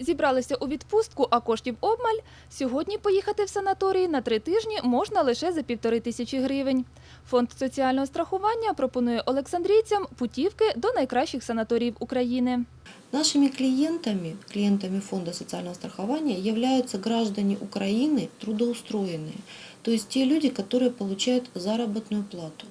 Зібралися у відпустку, а коштів обмаль. Сьогодні поїхати в санаторій на три тижні можна лише за півтори тисячі гривень. Фонд соціального страхування пропонує олександрійцям путівки до найкращих санаторіїв України. Нашими клиентами, клиентами Фонда социального страхования являются граждане Украины трудоустроенные, то есть те люди, которые получают заработную плату,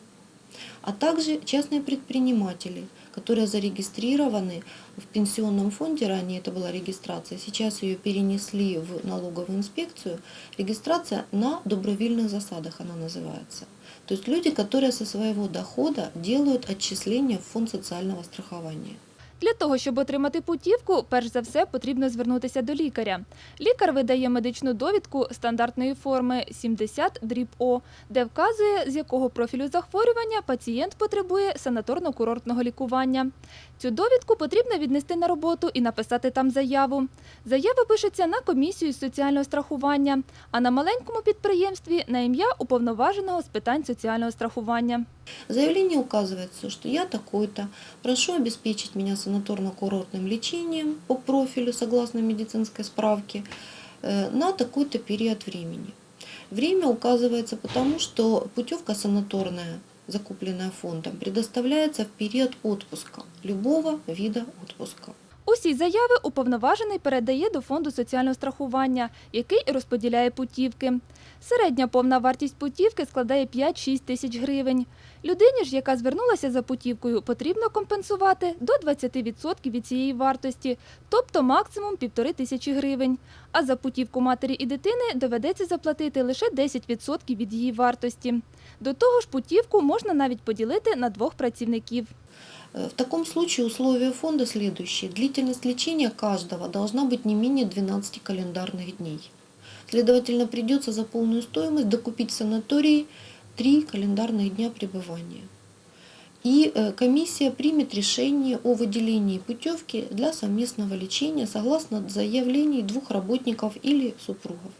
А также частные предприниматели, которые зарегистрированы в пенсионном фонде, ранее это была регистрация, сейчас ее перенесли в налоговую инспекцию, регистрация на добровольных засадах она называется. То есть люди, которые со своего дохода делают отчисления в фонд социального страхования. Для того, щоб отримати путівку, перш за все потрібно звернутися до лікаря. Лікар видає медичну довідку стандартної форми 70 дріб О, де вказує, з якого профілю захворювання пацієнт потребує санаторно-курортного лікування. Цю довідку потрібно віднести на роботу і написати там заяву. Заява пишеться на комісію з соціального страхування, а на маленькому підприємстві на ім'я уповноваженого з питань соціального страхування. В заявлении указывается, что я такой-то, прошу обеспечить меня санаторно-курортным лечением по профилю согласно медицинской справке э, на такой-то период времени. Время указывается потому, что путевка санаторная, закупленная фондом, предоставляется в период отпуска, любого вида отпуска. Усі заяви уповноважений передає до фонду соціального страхування, який розподіляє путівки. Середня повна вартість путівки складає 5-6 тисяч гривень. Людині ж, яка звернулася за путівкою, потрібно компенсувати до 20% від цієї вартості, тобто максимум півтори тисячі гривень. А за путівку матері і дитини доведеться заплатити лише 10% від її вартості. До того ж, путівку можна навіть поділити на двох працівників. Э, В таком случае условия фонда следующие. Длительность лечения каждого должна быть не менее 12 календарных дней. Следовательно, придется за полную стоимость докупить в санатории 3 календарных дня пребывания. И э, комиссия примет решение о выделении путевки для совместного лечения согласно заявлений двух работников или супругов.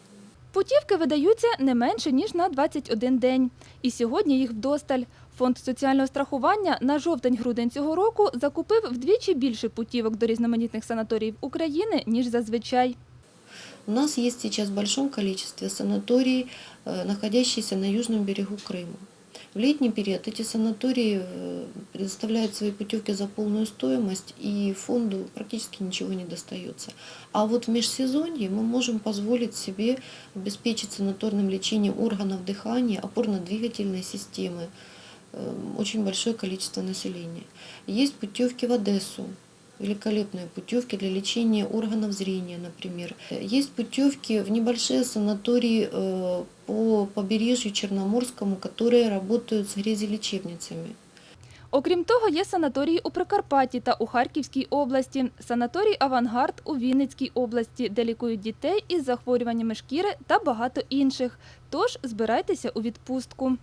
Путівки видаються не менше, ніж на 21 день. І сьогодні їх вдосталь. Фонд соціального страхування на жовтень-грудень цього року закупив вдвічі більше путівок до різноманітних санаторіїв України, ніж зазвичай. У нас есть сейчас в большом количестве санаторий, э, находящиеся на южном берегу Крыма. В летний период эти санатории предоставляют свои путевки за полную стоимость, и фонду практически ничего не достается. А вот в межсезонье мы можем позволить себе обеспечить санаторным лечением органов дыхания, опорно-двигательной системы, э, очень большое количество населения. Есть путевки в Одессу, великолепные путевки для лечения органов зрения, например. Есть путевки в небольшие санатории э, по побережью Черноморскому, которые работают с грязелечебницами. Окрім того, є санаторії у Прикарпатті та у Харківській області, санаторій Авангард у Вінницькій області, де лікують дітей із захворюваннями шкіри та багато інших. Тож збирайтеся у відпустку.